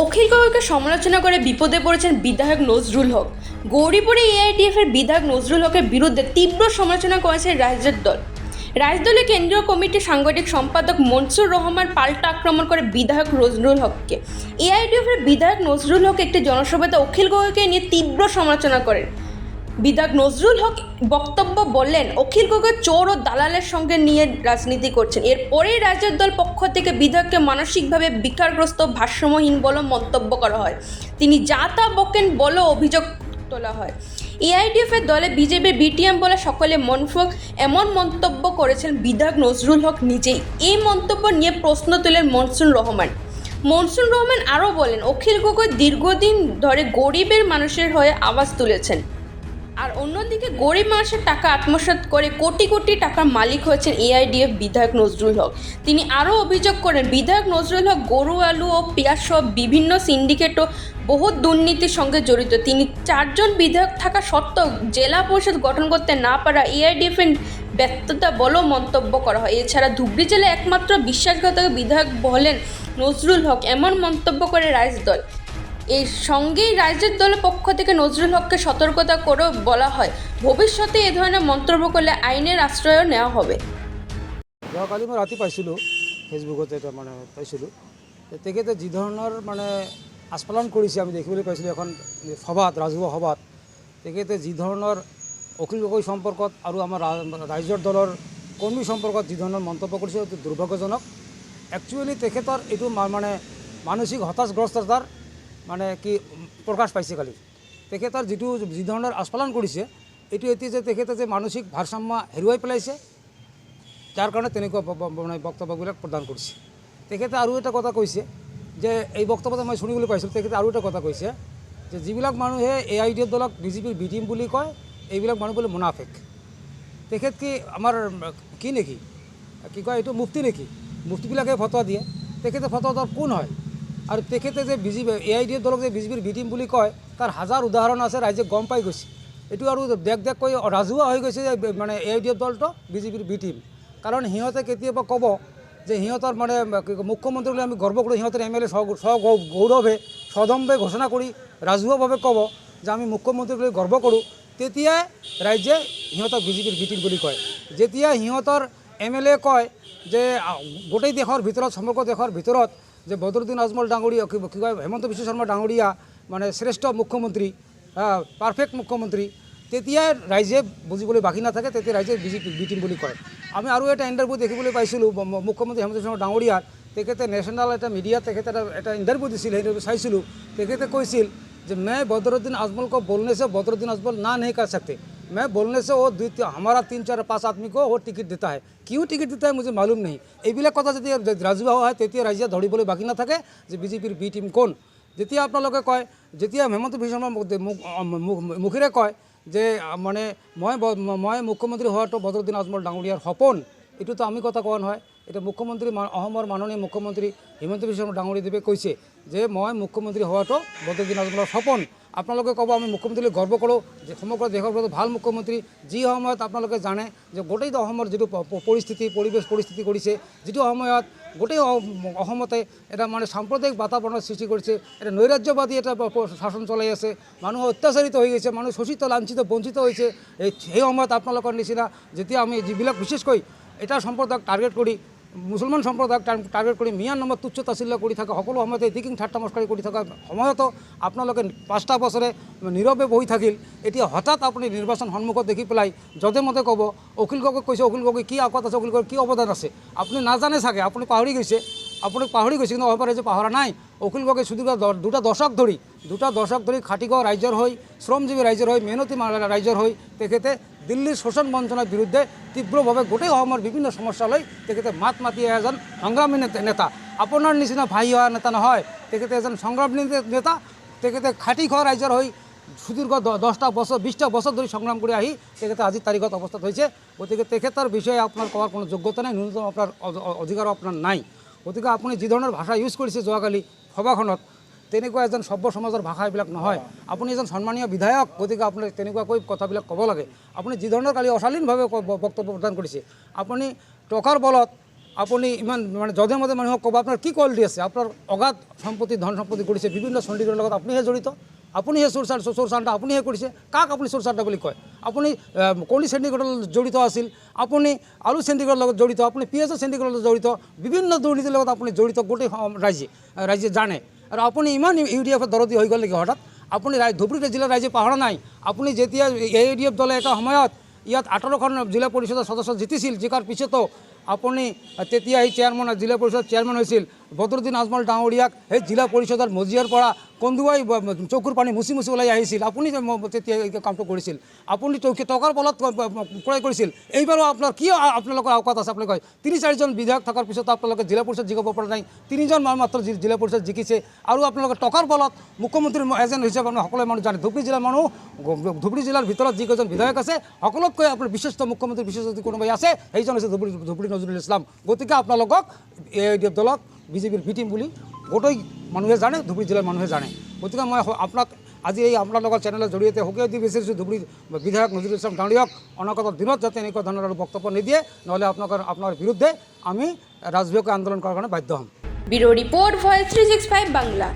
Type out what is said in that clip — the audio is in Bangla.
অখিল গগৈকে সমালোচনা করে বিপদে পড়েছেন বিধায়ক নজরুল হক। গৌরীপুরে এআইডিএফ এর বিধায়ক নজরুল হকের বিরুদ্ধে তীব্র সমালোচনা করেছে রাজ্যের দল। রাজদলের কেন্দ্রীয় কমিটির সাংগঠনিক সম্পাদক মনসুর রহমান পাল্টা আক্রমণ করে বিধায়ক নজরুল হককে। এআইডিএফ এর বিধায়ক নজরুল হক একটি জনসভাতে অখিল গগৈকে নিয়ে তীব্র সমালোচনা করেন। বিধায়ক নজরুল হক বক্তব্য বললেন, অখিল গগৈ চোর ও দালালের সঙ্গে নিয়ে রাজনীতি করছেন। এরপরেই রাজ্যের দল পক্ষ থেকে বিধায়ককে মানসিকভাবে বিকারগ্রস্ত ভারসাম্যহীন বলে মন্তব্য করা হয়। তিনি যা তা বকেন বলেও অভিযোগ তোলা হয়। এআইডিএফ এর দলে বিজেপির বিটিএম বলে সকলে মনফক এমন মন্তব্য করেছেন বিধায়ক নজরুল হক নিজেই। এই মন্তব্য নিয়ে প্রশ্ন তোলেন মনসুন রহমান। মনসুন রহমান আরও বলেন, অখিল গগৈ দীর্ঘদিন ধরে গরিবের মানুষের হয়ে আওয়াজ তুলেছেন। আর অন্যদিকে গরিব মানুষের টাকা আত্মসাৎ করে কোটি কোটি টাকার মালিক হয়েছেন এআইডিএফ বিধায়ক নজরুল হক। তিনি আরও অভিযোগ করেন, বিধায়ক নজরুল হক গরু, আলু ও পেঁয়াজ সহ বিভিন্ন সিন্ডিকেট ও বহু দুর্নীতির সঙ্গে জড়িত। তিনি চারজন বিধায়ক থাকা সত্ত্বেও জেলা পরিষদ গঠন করতে না পারা এআইডিএফ এর ব্যর্থতা বলেও মন্তব্য করা হয়। এছাড়া ধুবড়ী জেলায় একমাত্র বিশ্বাসঘাতক বিধায়ক হলেন নজরুল হক, এমন মন্তব্য করে রাজদল এর সঙ্গেই রাজ্যের দলের পক্ষ থেকে নজরুল হককে সতর্কতা করেও বলা হয়, ভবিষ্যতে এ ধরনের মন্তব্য করলে আইনের আশ্রয়ও নেওয়া হবে। যোৱাকালি মই ৰাতি পাইছিলোঁ, ফেচবুকতে এটা মানে পাইছিলোঁ তেখেতে যি ধৰণৰ মানে আস্ফালন কৰিছে, আমি দেখিবলৈ পাইছিলোঁ এখন সভাত, ৰাজহুৱা সভাত, তেখেতে যি ধৰণৰ অখিল সম্পৰ্কত আৰু আমাৰ ৰাইজৰ দলৰ কৰ্মী সম্পৰ্কত যি ধৰণৰ মন্তব্য কৰিছে, অতি দুৰ্ভাগ্যজনক। একচুৱেলি তেখেতৰ এইটো মানে মানসিক হতাশগ্ৰস্ততাৰ মানে কি প্ৰকাশ পাইছে কালি তেখেতৰ যিটো যি ধৰণৰ আস্ফালন কৰিছে, এইটো এতিয়া যে তেখেতে যে মানসিক ভাৰসাম্য হেৰুৱাই পেলাইছে, যাৰ কাৰণে তেনেকুৱা মানে বক্তব্যবিলাক প্ৰদান কৰিছে। তেখেতে আৰু এটা কথা কৈছে যে, এই বক্তব্যতে মই শুনিবলৈ পাইছিলোঁ তেখেতে আৰু এটা কথা কৈছে যে, যিবিলাক মানুহে এ আই ডি এফ দলক বিজেপিৰ বি টিম বুলি কয়, এইবিলাক মানুহ বোলে মুনাফেক। তেখেত কি আমাৰ, কি নেকি? কি কয় এইটো, মুফতি নেকি? মুফতিবিলাকে ফটোৱা দিয়ে। তেখেতে ফটোৱা দল কোন হয় আৰু তেখেতে যে বিজেপি এ আই ডি দলক যে বিজেপিৰ বি টিম বুলি কয় তাৰ হাজাৰ উদাহৰণ আছে ৰাইজে গম পাই গৈছে। এইটো আৰু দেখ দেখকৈ ৰাজহুৱা হৈ গৈছে যে মানে এ আই ডি এফ দলটো বিজেপিৰ বি টিম কাৰণ সিহঁতে কেতিয়াবা ক'ব যে সিহঁতৰ মানে কি কয়, আমি গৰ্ব কৰোঁ সিহঁতৰ এম এল এ গৌৰৱে সদম্ভে ঘোষণা কৰি ৰাজহুৱাভাৱে ক'ব যে আমি মুখ্যমন্ত্ৰী বুলি গৰ্ব কৰোঁ। তেতিয়াই ৰাইজে সিহঁতক বিজেপিৰ বিটিম বুলি কয়। যেতিয়া সিহঁতৰ এম এল এ কয় যে গোটেই দেশৰ ভিতৰত সমগ্ৰ দেশৰ ভিতৰত যে বদৰুদ্দিন আজমল ডাঙৰীয়া কি কি কয় হেমন্ত বিশ্ব শৰ্মা ডাঙৰীয়া মানে শ্ৰেষ্ঠ মুখ্যমন্ত্ৰী পাৰফেক্ট মুখ্যমন্ত্ৰী তেতিয়াই ৰাইজে বুজিবলৈ বাকী নাথাকে তেতিয়া ৰাইজে বিজেপি বিটিম বুলি কয় আমি আৰু এটা ইণ্টাৰভিউ দেখিবলৈ পাইছিলোঁ ম- ম- মুখ্যমন্ত্ৰী হেমন্ত বিশ্ব শৰ্মা ডাঙৰীয়াৰ তেখেতে নেশ্যনেল এটা মিডিয়াত তেখেতে এটা এটা ইণ্টাৰভিউ দিছিল সেইটো চাইছিলোঁ তেখেতে কৈছিল যে मैं बदरुद्दीन अजमल को बोलने से बदरुद्दीन अजमल ना नहीं कर सकते मैं बोलने से वो दुई ती- हमारा तीन चार पाँच आदमी को वो टिकट देता है क्यों टिकट देता है मुझे मालूम नहीं এইবিলাক কথা যেতিয়া ৰাজহুৱা হয় তেতিয়া ৰাইজে ধৰিবলৈ বাকী নাথাকে যে বিজেপিৰ বি টিম কোন যেতিয়া আপোনালোকে কয় যেতিয়া হেমন্ত বিশ্ব শৰ্মা মুখ- মুখ- মুখ- মুখেৰে কয় যে আ, মানে মই ব- মই মুখ্যমন্ত্ৰী হোৱাটো বদৰুদ্দিন আজমল ডাঙৰীয়াৰ সপোন এইটোতো আমি কথা কোৱা নহয় এতিয়া মুখ্যমন্ত্ৰী মা- অসমৰ মাননীয় মুখ্যমন্ত্ৰী হিমন্ত বিশ্ব শৰ্মা ডাঙৰীদেৱে কৈছে যে মই মুখ্যমন্ত্ৰী হোৱাটো বদৰুদ্দিন আজমলৰ সপোন আপোনালোকে ক'ব, আমি মুখ্যমন্ত্ৰীলৈ গৰ্ব কৰোঁ যে সমগ্ৰ দেশৰ ভালো মুখ্যমন্ত্ৰী, যি সময়ত আপোনালোকে জানে যে গোটেই অসমৰ যিটো পৰিস্থিতি, পৰিৱেশ পৰিস্থিতি কৰিছে, যিটো সময়ত গোটেই অসমতে এটা মানে সাম্প্ৰদায়িক বাতাবৰণৰ সৃষ্টি কৰিছে, এটা নৈৰাজ্যবাদী এটা শাসন চলাই আছে, মানুহ অত্যাচাৰিত হৈ গৈছে, মানুহ শোষিত, লাঞ্ছিত, বঞ্চিত হৈছে সেই সময়ত আপোনালোকৰ নিচিনা যেতিয়া আমি যিবিলাক, বিশেষকৈ এটা সম্প্ৰদায়ক টাৰ্গেট কৰি মুছলমান সম্প্ৰদায়ক টাৰ- টাৰ্গেট কৰি মিয়াৰ নামত তুচ্ছ তাচিল্য কৰি থকা, সকলো সময়তে দিকিং ঠাট্টা মস্কাৰী কৰি থকা সময়তো আপোনালোকে পাঁচটা বছৰে নীৰৱে বহি থাকিল। এতিয়া হঠাৎ আপুনি নিৰ্বাচন সন্মুখত দেখি পেলাই যধে মতে ক'ব, অখিল গগৈক কৈছে, অখিল গগৈ, কি আগত আছে, অখিল গগৈৰ কি অৱদান আছে? আপুনি নাজানে চাগে, আপুনি পাহৰি গৈছে। আপুনি পাহৰি গৈছে, কিন্তু অভাৰ যে পাহৰা নাই। অখিল গগৈ দ- দুটা দশক ধৰি, দুটা দশক ধৰি খাটিগড় ৰাইজৰ হৈ, শ্ৰমজীৱী ৰাইজৰ হৈ, মেহনতি ৰাইজৰ হৈ তেখেতে দিল্লীৰ শোষণ বঞ্চনাৰ বিৰুদ্ধে তীব্ৰভাৱে গোটেই অসমৰ বিভিন্ন সমস্যা লৈ তেখেতে মাত মাতি এজন সংগ্ৰামী নেতা- আপোনাৰ নিচিনা ভাই হোৱা নেতা নহয়। তেখেতে এজন সংগ্ৰামী নেতা। তেখেতে খাটি খোৱা ৰাইজৰ হৈ সুদীৰ্ঘ দহটা বছৰ বিছটা বছৰ ধৰি সংগ্ৰাম কৰি আহি তেখেতে আজিৰ তাৰিখত অৱস্থাত হৈছে। গতিকে তেখেতৰ বিষয়ে আপোনাৰ কোৱাৰ কোনো যোগ্যতা নাই, ন্যূনতম আপোনাৰ অধিকাৰো আপোনাৰ নাই। গতিকে আপুনি যি ভাষা ইউজ কৰিছে যোৱাকালি সভাখনত তেনেকুৱা এজন সভ্য সমাজৰ ভাষা এইবিলাক নহয়। আপুনি এজন সন্মানীয় বিধায়ক, গতিকে আপুনি তেনেকুৱাকৈ কথাবিলাক ক'ব লাগে। আপুনি যি ধৰণৰ কালি অশালীনভাৱে বক্তব্য প্ৰদান কৰিছে, আপুনি টকাৰ বলত আপুনি ইমান মানে যধে মধে মানুহক ক'ব, আপোনাৰ কি কোৱালিটি আছে? আপোনাৰ অগাধ সম্পত্তি, ধন সম্পত্তি কৰিছে বিভিন্ন চণ্ডীগড়ৰ লগত আপুনিহে জড়িত, আপুনিহে চোৰ চাৰ চোৰ আপুনিহে কৰিছে, কাক আপুনি চোৰ চান্দা বুলি কয়? আপুনি কণী চেণ্ডিগড়ৰ জড়িত আছিল, আপুনি আলু চেণ্ডিগড়ৰ লগত জড়িত, আপুনি পিঁয়াজৰ চেণ্ডিগড়ৰ লগত জড়িত, বিভিন্ন দুৰ্নীতিৰ লগত আপুনি জড়িত গোটেই ৰাইজে ৰাইজে জানে। আৰু আপুনি ইমান ইউ ডি এফৰ দৰদী হৈ গ'ল নেকি হঠাৎ আপুনি ৰাইজ ধুবুৰী জিলাৰ ৰাইজে পাহৰা নাই আপুনি যেতিয়া এ ডি এফ দলে এটা সময়ত ইয়াত আঠারোখন জিলা পরিষদের সদস্য জিতিছিল জিকার পিছতো আপুনি তেতিয়া এই চেয়াৰমেন জিলা পৰিষদৰ চেয়াৰমেন হৈছিল বদৰুদ্দিন আজমল ডাঙৰীয়াক সেই জিলা পৰিষদৰ মজিয়াৰ পৰা কন্দুৱাই চকুৰ পানী মুচি মুচি ওলাই আহিছিল। আপুনি তেতিয়া কামটো কৰিছিল, আপুনি টকাৰ বলত ক্ৰয় কৰিছিল? এইবাৰো আপোনাৰ কি আপোনালোকৰ অৱকাত আছে আপুনি কয়? তিনি, চাৰিজন বিধায়ক থকাৰ পিছত আপোনালোকে জিলা পৰিষদ জিকাব পৰা নাই। তিনিজন মান মাত্ৰ জিলা পৰিষদ জিকিছে। আৰু আপোনালোকে টকাৰ বলত মুখ্যমন্ত্ৰীৰ এজেণ্ট হিচাপে আপুনি সকলোৱে মানুহ জানে। ধুবুৰী জিলাৰ মানুহ ধুবুৰী জিলাৰ ভিতৰত যিকেইজন বিধায়ক আছে, সকলোতকৈ আপোনাৰ বিশিষ্ট মুখ্যমন্ত্ৰী বিশেষ যদি কোনোবাই আছে, সেইজন হৈছে ধুবুৰী ধুবুৰী নজৰুল ইছলাম। গতিকে আপোনালোকক দলক বিজেপিৰ ভিটিম বুলি গোটেই মানুহে জানে, ধুবুৰী জিলাৰ মানুহে জানে। গতিকে মই আপনার আপোনাক আজি এই আপোনালোকৰ চেনেলৰ জৰিয়তে সকীয়াই দি বিচাৰিছোঁ, ধুবুৰী বিধায়ক নজৰুল ইছলাম ডাঙৰীয়ক অনগত দিনত যাতে এনেকুৱা ধৰণৰ আৰু বক্তব্য নিদিয়ে, নহ'লে আপোনালোকৰ, আপোনাৰ বিৰুদ্ধে আমি রাজভীয়কে আন্দোলন কৰাৰ কাৰণে বাধ্য হ'ম। Bureau report voice three six five Bangla